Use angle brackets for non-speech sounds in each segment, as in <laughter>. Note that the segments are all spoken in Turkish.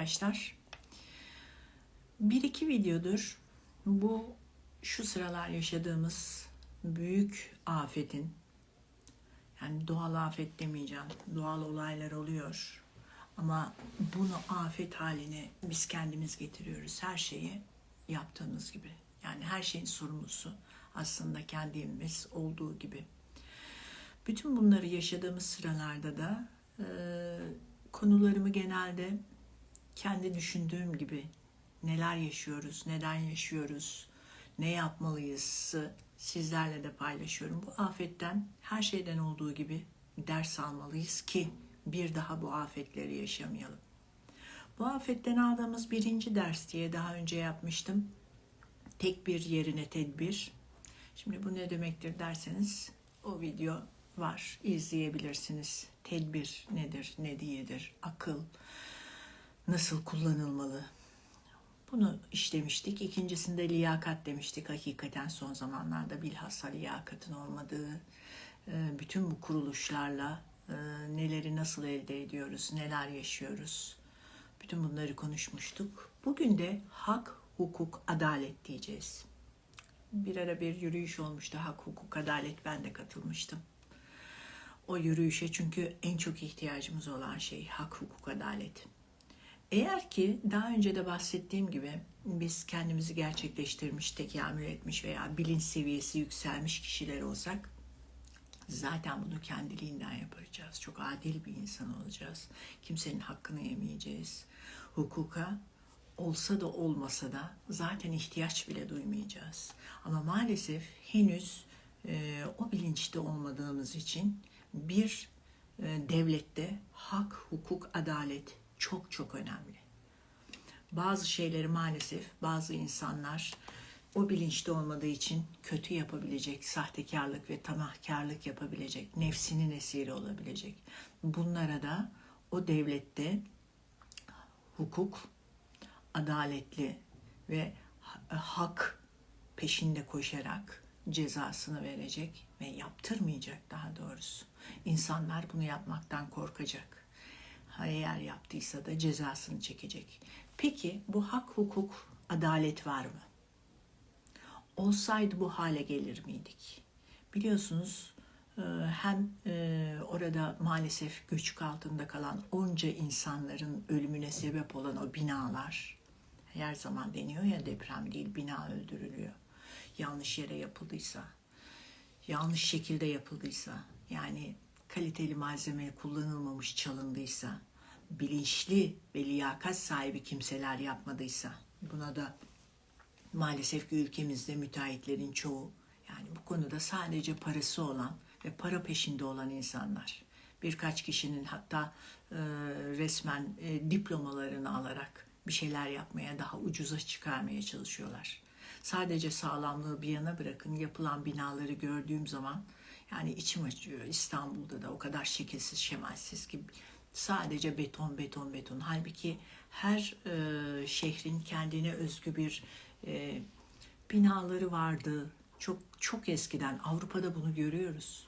arkadaşlar. Bir iki videodur bu şu sıralar yaşadığımız büyük afetin yani doğal afet demeyeceğim. Doğal olaylar oluyor. Ama bunu afet haline biz kendimiz getiriyoruz. Her şeyi yaptığımız gibi. Yani her şeyin sorumlusu aslında kendimiz olduğu gibi. Bütün bunları yaşadığımız sıralarda da e, konularımı genelde kendi düşündüğüm gibi neler yaşıyoruz, neden yaşıyoruz, ne yapmalıyız sizlerle de paylaşıyorum. Bu afetten her şeyden olduğu gibi ders almalıyız ki bir daha bu afetleri yaşamayalım. Bu afetten aldığımız birinci ders diye daha önce yapmıştım. Tek bir yerine tedbir. Şimdi bu ne demektir derseniz o video var izleyebilirsiniz. Tedbir nedir, ne değildir, akıl nasıl kullanılmalı, bunu işlemiştik. İkincisinde liyakat demiştik. Hakikaten son zamanlarda bilhassa liyakatın olmadığı e, bütün bu kuruluşlarla e, neleri nasıl elde ediyoruz, neler yaşıyoruz. Bütün bunları konuşmuştuk. Bugün de hak, hukuk, adalet diyeceğiz. Bir ara bir yürüyüş olmuştu. Hak, hukuk, adalet ben de katılmıştım. O yürüyüşe çünkü en çok ihtiyacımız olan şey hak, hukuk, adalet. Eğer ki daha önce de bahsettiğim gibi biz kendimizi gerçekleştirmiş, tekamül etmiş veya bilinç seviyesi yükselmiş kişiler olsak zaten bunu kendiliğinden yapacağız. Çok adil bir insan olacağız. Kimsenin hakkını yemeyeceğiz. Hukuka olsa da olmasa da zaten ihtiyaç bile duymayacağız. Ama maalesef henüz e, o bilinçte olmadığımız için bir e, devlette hak, hukuk, adalet çok çok önemli. Bazı şeyleri maalesef bazı insanlar o bilinçte olmadığı için kötü yapabilecek, sahtekarlık ve tamahkarlık yapabilecek, nefsinin esiri olabilecek. Bunlara da o devlette hukuk, adaletli ve hak peşinde koşarak cezasını verecek ve yaptırmayacak daha doğrusu. İnsanlar bunu yapmaktan korkacak eğer yaptıysa da cezasını çekecek. Peki bu hak, hukuk, adalet var mı? Olsaydı bu hale gelir miydik? Biliyorsunuz e, hem e, orada maalesef göçük altında kalan onca insanların ölümüne sebep olan o binalar her zaman deniyor ya deprem değil bina öldürülüyor. Yanlış yere yapıldıysa, yanlış şekilde yapıldıysa yani kaliteli malzeme kullanılmamış çalındıysa bilinçli ve liyakat sahibi kimseler yapmadıysa buna da maalesef ki ülkemizde müteahhitlerin çoğu yani bu konuda sadece parası olan ve para peşinde olan insanlar birkaç kişinin hatta e, resmen e, diplomalarını alarak bir şeyler yapmaya daha ucuza çıkarmaya çalışıyorlar. Sadece sağlamlığı bir yana bırakın yapılan binaları gördüğüm zaman yani içim acıyor. İstanbul'da da o kadar şekilsiz şemalsiz ki Sadece beton, beton, beton. Halbuki her e, şehrin kendine özgü bir e, binaları vardı. Çok çok eskiden Avrupa'da bunu görüyoruz.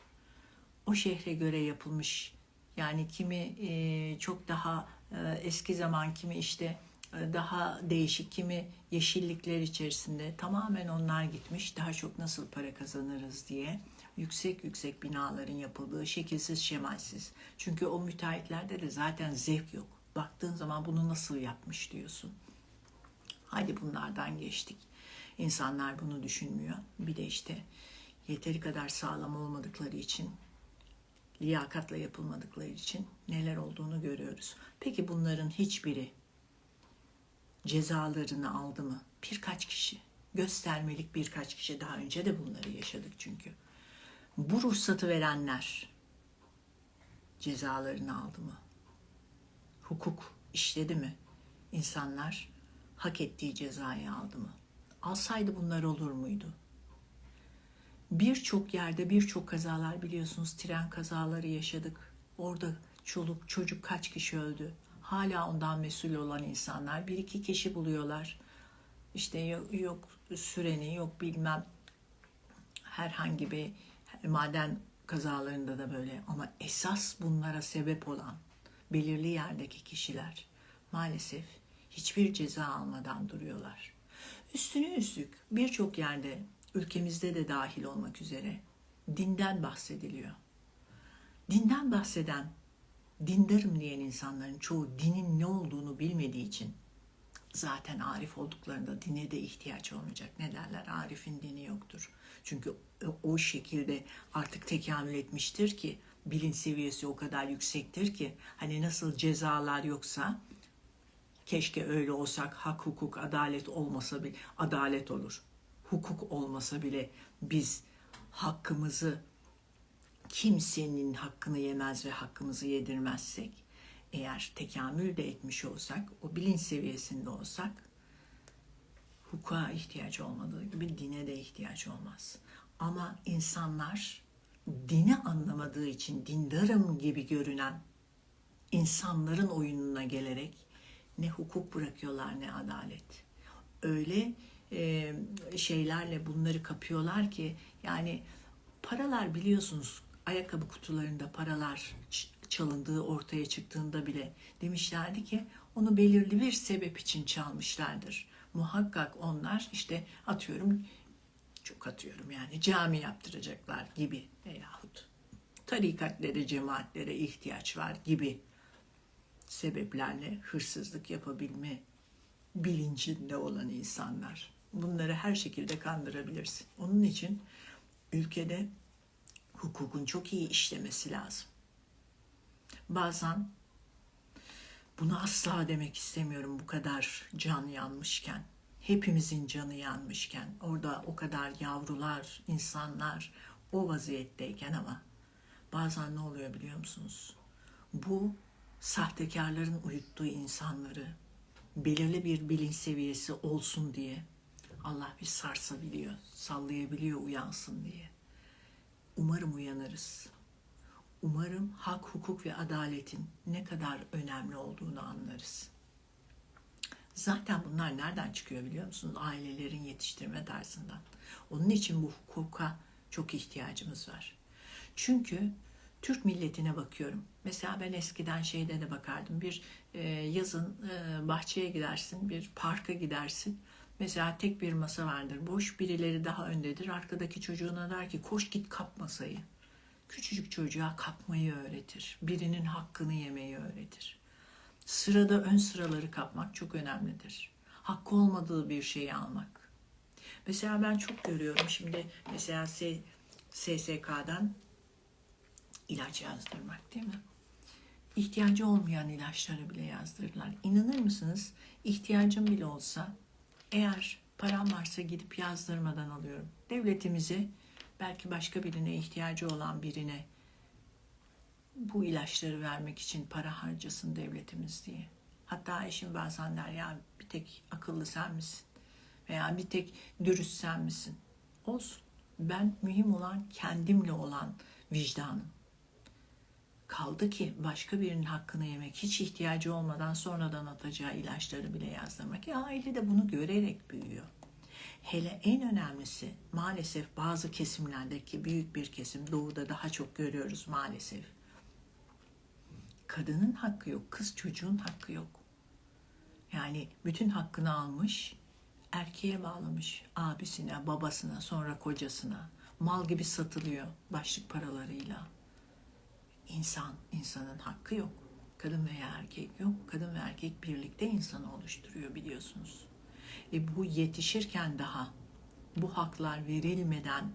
O şehre göre yapılmış. Yani kimi e, çok daha e, eski zaman, kimi işte e, daha değişik, kimi yeşillikler içerisinde tamamen onlar gitmiş. Daha çok nasıl para kazanırız diye yüksek yüksek binaların yapıldığı şekilsiz şemalsiz. Çünkü o müteahhitlerde de zaten zevk yok. Baktığın zaman bunu nasıl yapmış diyorsun. Hadi bunlardan geçtik. İnsanlar bunu düşünmüyor. Bir de işte yeteri kadar sağlam olmadıkları için, liyakatla yapılmadıkları için neler olduğunu görüyoruz. Peki bunların hiçbiri cezalarını aldı mı? Birkaç kişi. Göstermelik birkaç kişi daha önce de bunları yaşadık çünkü bu ruhsatı verenler cezalarını aldı mı? Hukuk işledi mi? İnsanlar hak ettiği cezayı aldı mı? Alsaydı bunlar olur muydu? Birçok yerde birçok kazalar biliyorsunuz tren kazaları yaşadık. Orada çoluk çocuk kaç kişi öldü? Hala ondan mesul olan insanlar bir iki kişi buluyorlar. İşte yok, yok süreni yok bilmem herhangi bir maden kazalarında da böyle ama esas bunlara sebep olan belirli yerdeki kişiler maalesef hiçbir ceza almadan duruyorlar. Üstüne üstlük birçok yerde ülkemizde de dahil olmak üzere dinden bahsediliyor. Dinden bahseden, dindarım diyen insanların çoğu dinin ne olduğunu bilmediği için zaten arif olduklarında dine de ihtiyaç olmayacak. Ne derler? Arif'in dini yoktur. Çünkü o şekilde artık tekamül etmiştir ki bilinç seviyesi o kadar yüksektir ki hani nasıl cezalar yoksa keşke öyle olsak hak hukuk adalet olmasa bile adalet olur. Hukuk olmasa bile biz hakkımızı kimsenin hakkını yemez ve hakkımızı yedirmezsek eğer tekamül de etmiş olsak o bilinç seviyesinde olsak hukuka ihtiyaç olmadığı gibi dine de ihtiyaç olmaz. Ama insanlar dini anlamadığı için dindarım gibi görünen insanların oyununa gelerek ne hukuk bırakıyorlar ne adalet. Öyle e, şeylerle bunları kapıyorlar ki yani paralar biliyorsunuz ayakkabı kutularında paralar çalındığı ortaya çıktığında bile demişlerdi ki onu belirli bir sebep için çalmışlardır. Muhakkak onlar işte atıyorum çok atıyorum yani cami yaptıracaklar gibi veyahut tarikatlere, cemaatlere ihtiyaç var gibi sebeplerle hırsızlık yapabilme bilincinde olan insanlar. Bunları her şekilde kandırabilirsin. Onun için ülkede hukukun çok iyi işlemesi lazım. Bazen bunu asla demek istemiyorum bu kadar can yanmışken. Hepimizin canı yanmışken, orada o kadar yavrular, insanlar o vaziyetteyken ama bazen ne oluyor biliyor musunuz? Bu sahtekarların uyuttuğu insanları belirli bir bilinç seviyesi olsun diye Allah bir sarsabiliyor, sallayabiliyor uyansın diye. Umarım uyanırız. Umarım hak, hukuk ve adaletin ne kadar önemli olduğunu anlarız. Zaten bunlar nereden çıkıyor biliyor musunuz? Ailelerin yetiştirme tarzından. Onun için bu hukuka çok ihtiyacımız var. Çünkü Türk milletine bakıyorum. Mesela ben eskiden şeyde de bakardım. Bir e, yazın e, bahçeye gidersin, bir parka gidersin. Mesela tek bir masa vardır. Boş birileri daha öndedir. Arkadaki çocuğuna der ki koş git kap masayı. Küçücük çocuğa kapmayı öğretir. Birinin hakkını yemeyi öğretir. Sırada ön sıraları kapmak çok önemlidir. Hakkı olmadığı bir şeyi almak. Mesela ben çok görüyorum şimdi mesela SSK'dan ilaç yazdırmak değil mi? İhtiyacı olmayan ilaçları bile yazdırırlar. İnanır mısınız? İhtiyacım bile olsa eğer param varsa gidip yazdırmadan alıyorum. Devletimize belki başka birine ihtiyacı olan birine bu ilaçları vermek için para harcasın devletimiz diye. Hatta eşim bazen der ya bir tek akıllı sen misin? Veya bir tek dürüst sen misin? Olsun. Ben mühim olan kendimle olan vicdanım. Kaldı ki başka birinin hakkını yemek hiç ihtiyacı olmadan sonradan atacağı ilaçları bile yazdırmak. Ya aile de bunu görerek büyüyor. Hele en önemlisi maalesef bazı kesimlerdeki büyük bir kesim doğuda daha çok görüyoruz maalesef. Kadının hakkı yok, kız çocuğun hakkı yok. Yani bütün hakkını almış, erkeğe bağlamış. Abisine, babasına, sonra kocasına. Mal gibi satılıyor başlık paralarıyla. İnsan, insanın hakkı yok. Kadın veya erkek yok. Kadın ve erkek birlikte insanı oluşturuyor biliyorsunuz. E bu yetişirken daha bu haklar verilmeden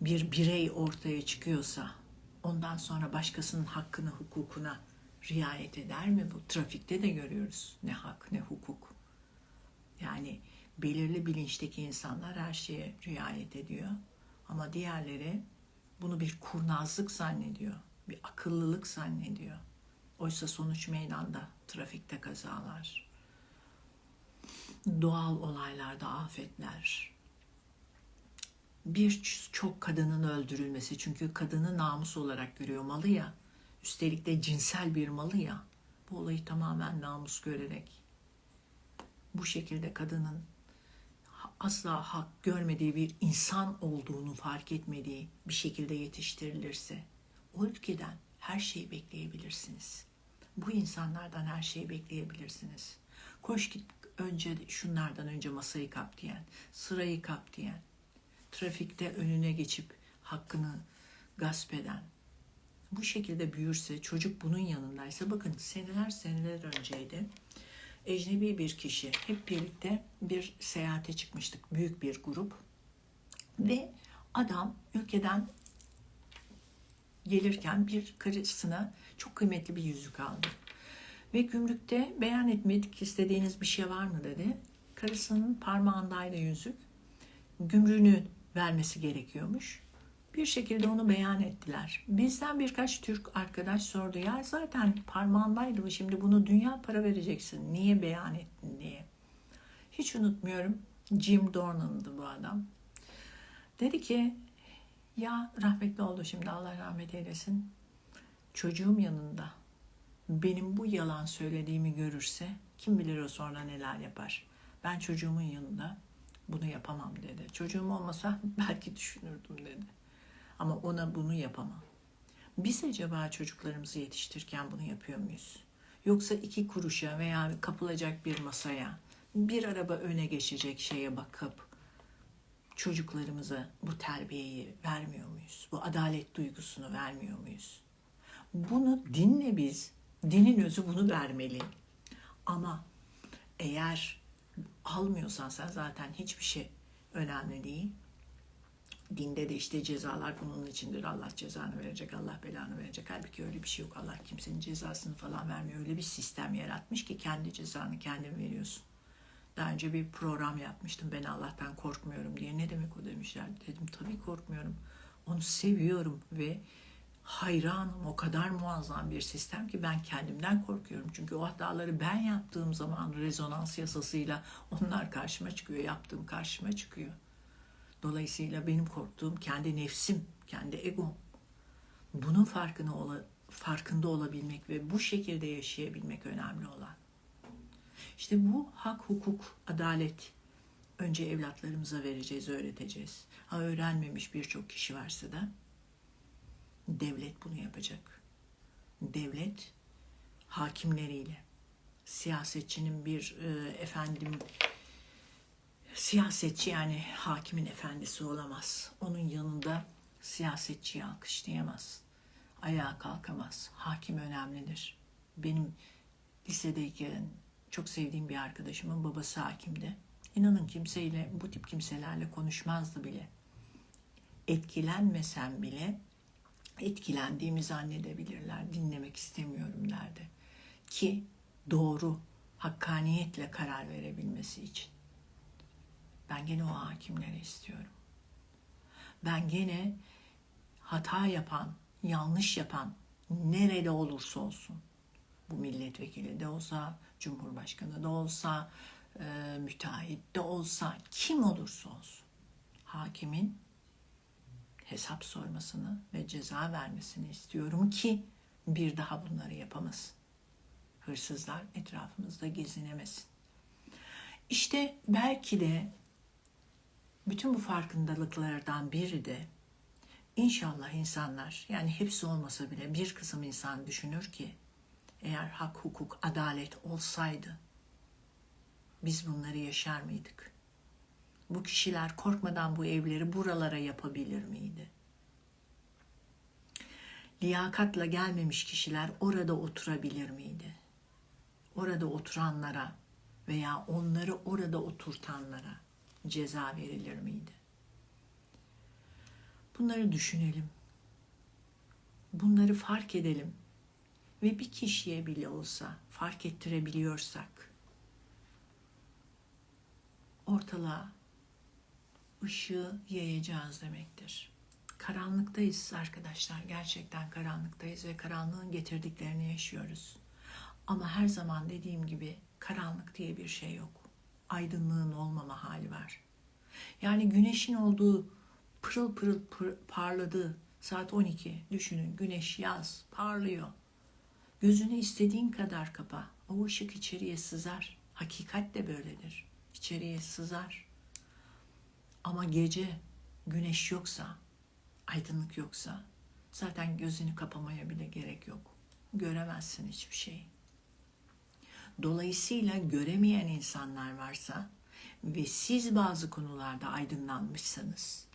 bir birey ortaya çıkıyorsa ondan sonra başkasının hakkını, hukukuna riayet eder mi? Bu trafikte de görüyoruz. Ne hak ne hukuk. Yani belirli bilinçteki insanlar her şeye riayet ediyor. Ama diğerleri bunu bir kurnazlık zannediyor. Bir akıllılık zannediyor. Oysa sonuç meydanda. Trafikte kazalar. Doğal olaylarda afetler. Birçok kadının öldürülmesi. Çünkü kadını namus olarak görüyor malı ya. Üstelik de cinsel bir malı ya. Bu olayı tamamen namus görerek bu şekilde kadının asla hak görmediği bir insan olduğunu fark etmediği bir şekilde yetiştirilirse o ülkeden her şeyi bekleyebilirsiniz. Bu insanlardan her şeyi bekleyebilirsiniz. Koş git önce şunlardan önce masayı kap diyen, sırayı kap diyen, trafikte önüne geçip hakkını gasp eden. Bu şekilde büyürse, çocuk bunun yanındaysa bakın seneler seneler önceydi. Ecnebi bir kişi hep birlikte bir seyahate çıkmıştık. Büyük bir grup. Ve adam ülkeden gelirken bir karısına çok kıymetli bir yüzük aldı. Ve gümrükte beyan etmedik istediğiniz bir şey var mı dedi. Karısının parmağındaydı yüzük. Gümrüğünü vermesi gerekiyormuş. Bir şekilde onu beyan ettiler. Bizden birkaç Türk arkadaş sordu. Ya zaten parmağındaydı bu şimdi bunu dünya para vereceksin. Niye beyan ettin diye. Hiç unutmuyorum. Jim Dornan'dı bu adam. Dedi ki ya rahmetli oldu şimdi Allah rahmet eylesin. Çocuğum yanında benim bu yalan söylediğimi görürse kim bilir o sonra neler yapar. Ben çocuğumun yanında bunu yapamam dedi. Çocuğum olmasa <laughs> belki düşünürdüm dedi. Ama ona bunu yapamam. Biz acaba çocuklarımızı yetiştirirken bunu yapıyor muyuz? Yoksa iki kuruşa veya kapılacak bir masaya, bir araba öne geçecek şeye bakıp çocuklarımıza bu terbiyeyi vermiyor muyuz? Bu adalet duygusunu vermiyor muyuz? Bunu dinle biz, dinin özü bunu vermeli. Ama eğer almıyorsan sen zaten hiçbir şey önemli değil. Dinde de işte cezalar bunun içindir. Allah cezanı verecek, Allah belanı verecek. Halbuki öyle bir şey yok. Allah kimsenin cezasını falan vermiyor. Öyle bir sistem yaratmış ki kendi cezanı kendin veriyorsun. Daha önce bir program yapmıştım. Ben Allah'tan korkmuyorum diye. Ne demek o demişler. Dedim tabii korkmuyorum. Onu seviyorum ve hayranım. O kadar muazzam bir sistem ki ben kendimden korkuyorum. Çünkü o hataları ben yaptığım zaman rezonans yasasıyla onlar karşıma çıkıyor. Yaptığım karşıma çıkıyor. Dolayısıyla benim korktuğum kendi nefsim, kendi egom. Bunun farkına ola, farkında olabilmek ve bu şekilde yaşayabilmek önemli olan. İşte bu hak, hukuk, adalet önce evlatlarımıza vereceğiz, öğreteceğiz. Ha öğrenmemiş birçok kişi varsa da devlet bunu yapacak. Devlet hakimleriyle, siyasetçinin bir e, efendim siyasetçi yani hakimin efendisi olamaz. Onun yanında siyasetçiyi alkışlayamaz. Ayağa kalkamaz. Hakim önemlidir. Benim lisedeyken çok sevdiğim bir arkadaşımın babası hakimdi. İnanın kimseyle, bu tip kimselerle konuşmazdı bile. Etkilenmesem bile etkilendiğimi zannedebilirler. Dinlemek istemiyorum derdi. Ki doğru, hakkaniyetle karar verebilmesi için. Ben gene o hakimleri istiyorum. Ben gene hata yapan, yanlış yapan nerede olursa olsun bu milletvekili de olsa, cumhurbaşkanı da olsa, e, müteahhit de olsa, kim olursa olsun hakimin hesap sormasını ve ceza vermesini istiyorum ki bir daha bunları yapamasın. Hırsızlar etrafımızda gezinemesin. İşte belki de bütün bu farkındalıklardan biri de inşallah insanlar yani hepsi olmasa bile bir kısım insan düşünür ki eğer hak, hukuk, adalet olsaydı biz bunları yaşar mıydık? Bu kişiler korkmadan bu evleri buralara yapabilir miydi? Liyakatla gelmemiş kişiler orada oturabilir miydi? Orada oturanlara veya onları orada oturtanlara ceza verilir miydi? Bunları düşünelim. Bunları fark edelim. Ve bir kişiye bile olsa fark ettirebiliyorsak ortalığa ışığı yayacağız demektir. Karanlıktayız arkadaşlar. Gerçekten karanlıktayız ve karanlığın getirdiklerini yaşıyoruz. Ama her zaman dediğim gibi karanlık diye bir şey yok aydınlığın olmama hali var. Yani güneşin olduğu pırıl pırıl pır, parladığı saat 12 düşünün güneş yaz parlıyor. Gözünü istediğin kadar kapa. O ışık içeriye sızar. Hakikat de böyledir. İçeriye sızar. Ama gece güneş yoksa, aydınlık yoksa zaten gözünü kapamaya bile gerek yok. Göremezsin hiçbir şeyi. Dolayısıyla göremeyen insanlar varsa ve siz bazı konularda aydınlanmışsanız,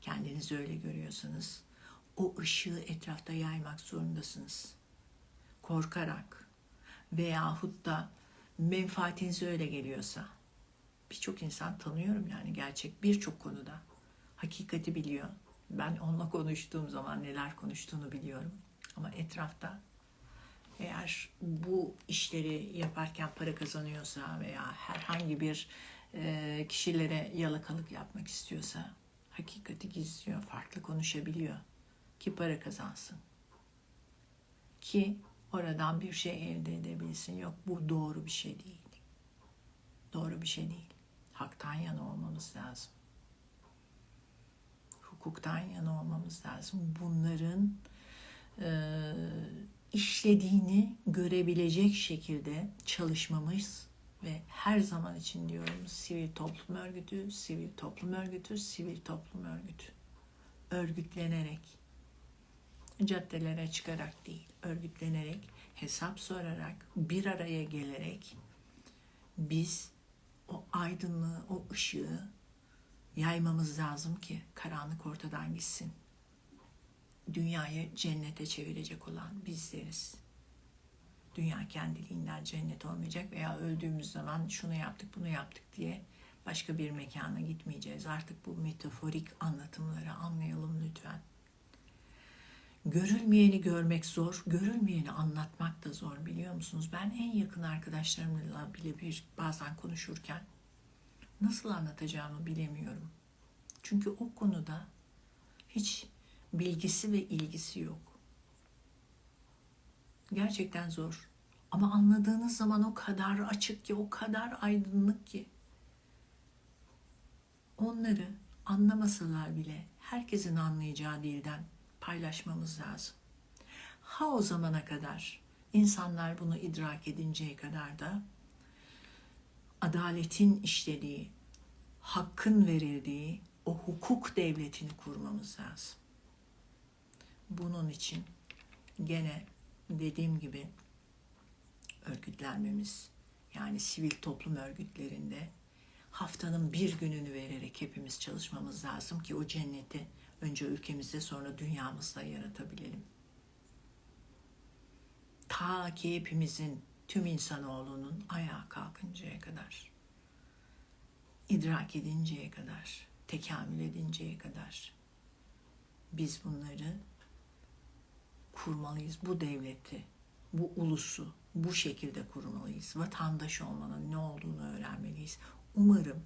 kendinizi öyle görüyorsanız o ışığı etrafta yaymak zorundasınız. Korkarak veyahut da menfaatinize öyle geliyorsa. Birçok insan tanıyorum yani gerçek birçok konuda. Hakikati biliyor. Ben onunla konuştuğum zaman neler konuştuğunu biliyorum. Ama etrafta eğer bu işleri yaparken para kazanıyorsa veya herhangi bir e, kişilere yalakalık yapmak istiyorsa hakikati gizliyor, farklı konuşabiliyor ki para kazansın. Ki oradan bir şey elde edebilsin. Yok bu doğru bir şey değil. Doğru bir şey değil. Haktan yana olmamız lazım. Hukuktan yana olmamız lazım. Bunların e, işlediğini görebilecek şekilde çalışmamız ve her zaman için diyorum sivil toplum örgütü, sivil toplum örgütü, sivil toplum örgütü. Örgütlenerek, caddelere çıkarak değil, örgütlenerek, hesap sorarak, bir araya gelerek biz o aydınlığı, o ışığı yaymamız lazım ki karanlık ortadan gitsin. Dünyayı cennete çevirecek olan bizleriz. Dünya kendiliğinden cennet olmayacak veya öldüğümüz zaman şunu yaptık, bunu yaptık diye başka bir mekana gitmeyeceğiz. Artık bu metaforik anlatımları anlayalım lütfen. Görülmeyeni görmek zor, görülmeyeni anlatmak da zor biliyor musunuz? Ben en yakın arkadaşlarımla bile bir bazen konuşurken nasıl anlatacağımı bilemiyorum. Çünkü o konuda hiç bilgisi ve ilgisi yok. Gerçekten zor. Ama anladığınız zaman o kadar açık ki, o kadar aydınlık ki. Onları anlamasalar bile herkesin anlayacağı dilden paylaşmamız lazım. Ha o zamana kadar insanlar bunu idrak edinceye kadar da adaletin işlediği, hakkın verildiği o hukuk devletini kurmamız lazım. Bunun için gene dediğim gibi örgütlenmemiz yani sivil toplum örgütlerinde haftanın bir gününü vererek hepimiz çalışmamız lazım ki o cenneti önce ülkemizde sonra dünyamızda yaratabilelim. Ta ki hepimizin tüm insanoğlunun ayağa kalkıncaya kadar, idrak edinceye kadar, tekamül edinceye kadar biz bunları kurmalıyız. Bu devleti, bu ulusu bu şekilde kurmalıyız. Vatandaş olmanın ne olduğunu öğrenmeliyiz. Umarım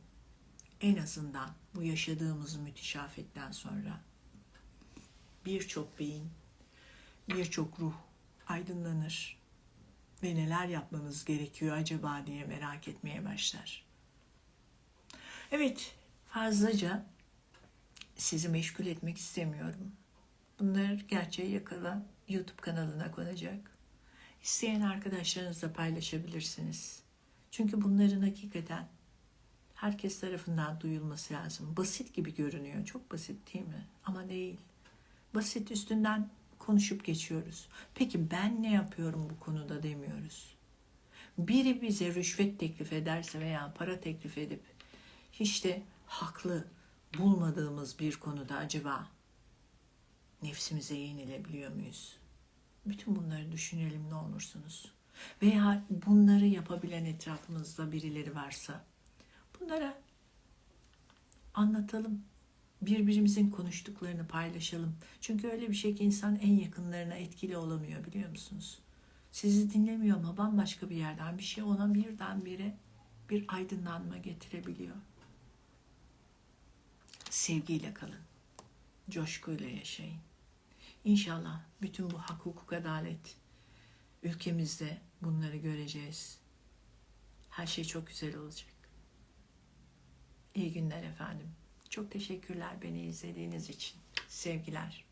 en azından bu yaşadığımız müthiş afetten sonra birçok beyin, birçok ruh aydınlanır ve neler yapmamız gerekiyor acaba diye merak etmeye başlar. Evet, fazlaca sizi meşgul etmek istemiyorum. Bunlar gerçeği yakala YouTube kanalına konacak. İsteyen arkadaşlarınızla paylaşabilirsiniz. Çünkü bunların hakikaten herkes tarafından duyulması lazım. Basit gibi görünüyor. Çok basit değil mi? Ama değil. Basit üstünden konuşup geçiyoruz. Peki ben ne yapıyorum bu konuda demiyoruz. Biri bize rüşvet teklif ederse veya para teklif edip hiç de haklı bulmadığımız bir konuda acaba nefsimize yenilebiliyor muyuz? Bütün bunları düşünelim ne olursunuz. Veya bunları yapabilen etrafımızda birileri varsa bunlara anlatalım. Birbirimizin konuştuklarını paylaşalım. Çünkü öyle bir şey ki insan en yakınlarına etkili olamıyor biliyor musunuz? Sizi dinlemiyor ama bambaşka bir yerden bir şey ona birdenbire bir aydınlanma getirebiliyor. Sevgiyle kalın. Coşkuyla yaşayın. İnşallah bütün bu hak, hukuk, adalet ülkemizde bunları göreceğiz. Her şey çok güzel olacak. İyi günler efendim. Çok teşekkürler beni izlediğiniz için. Sevgiler.